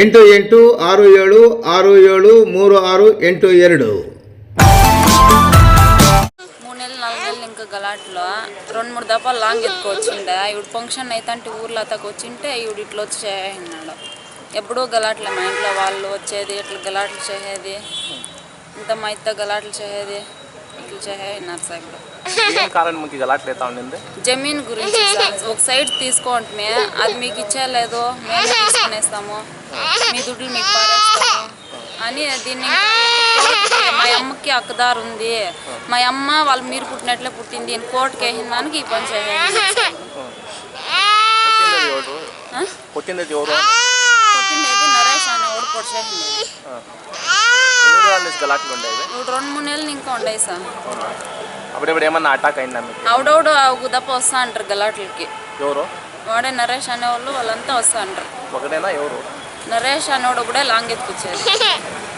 ಎಂಟು ಎಂಟು ಆರು ಏಳು ಆರು ಏಳು ಮೂರು ಆರು ಎಂಟು ಎರಡು మూడు నెలలు నాలుగు నెలలు ఇంకా గలాట్లో రెండు మూడు దఫా లాంగ్ ఎత్తుకు వచ్చిండ ఇవిడు ఫంక్షన్ అయితే అంటే ఊర్లో అతకు వచ్చింటే ఇవిడు ఇట్లా వచ్చి చేసినాడు ఎప్పుడూ గలాట్లే మా ఇంట్లో వాళ్ళు వచ్చేది ఇట్లా గలాట్లు చేసేది ఇంత మా ఇత్త గలాట్లు చేసేది ఇట్లా చేసేయన్నారు సార్ జమీన్ గురించి ఒక సైడ్ తీసుకోండి మే అది మీకు ఇచ్చేయలేదు మేము కొనేస్తాము మీ దుడ్డు మీకు పారేస్తాము అని దీన్ని మా అమ్మకి అక్కదారు ఉంది మా అమ్మ వాళ్ళు మీరు పుట్టినట్లే పుట్టింది నేను కోర్టుకి వేసిన దానికి ఈ పని చేయాలి పుట్టినది నరేష్ అనేవాడు పొడి చేసింది రెండు మూడు నెలలు ఇంకా ఉండేవి సార్ అప్పుడప్పుడు ఏమన్నా అటాక్ అయిందా అవుడవుడు దప్ప వస్తా అంటారు గలాట్లకి ఎవరు వాడే నరేష్ అనేవాళ్ళు వాళ్ళంతా వస్తా అంటారు ఎవరు నరేష్ అనేవాడు కూడా లాంగ్ ఎత్తుకొచ్చేది